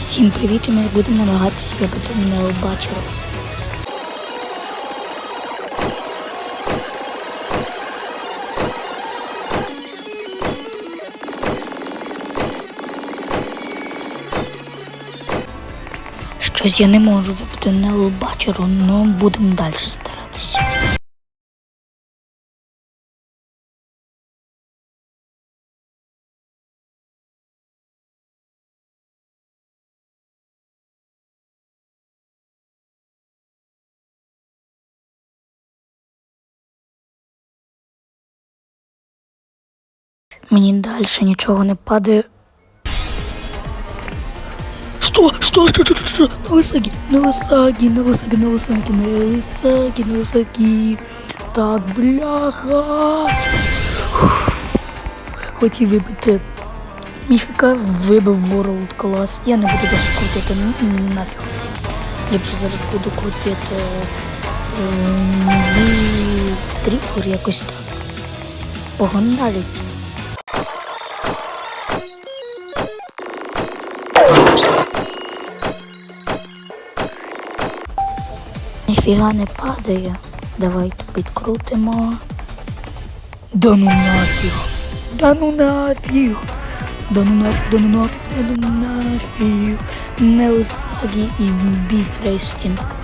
Всім привіт, і ми будемо намагатися вибити необачеру. Щось я не можу вибити необачеру, але будемо далі старатися. Мені далі нічого не падає. Что? Что? Что? Что? Что? Что? Налысаги, налысаги, налысаги, налысаги, налысаги, налысаги. Так, бляха. Хотів вибити міфіка, вибив World Class. Я не буду більше крутити н- нафіг. Ліпше зараз буду крутити ем, тригер якось так. Погнали це. Ніфіга не падає. Давайте підкрутимо. Да ну нафіг. Да ну нафіг. Да ну нафіг, да ну нафіг, да ну нафіг. Нелсагі і Біфрестінг.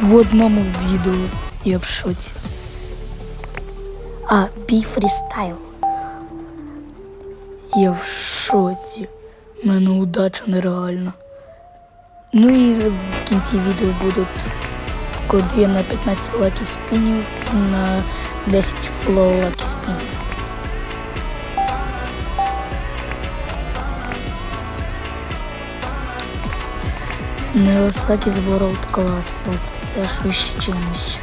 В одному відео. Я в шоці. А, Біфрістайл. Я в шоці. Мене удача нереальна. Ну і в кінці відео будуть коди на 15 лакі спінів і на 10 флоу лакі спінів. Неосакі з World класу. Це ж з чимось.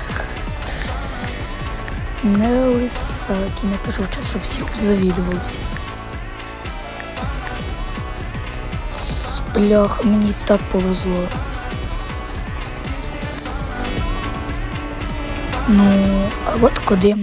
Неосакі, напишу в чат, щоб всі завідувались. Бляха, мені так повезло. Ну, а от куди.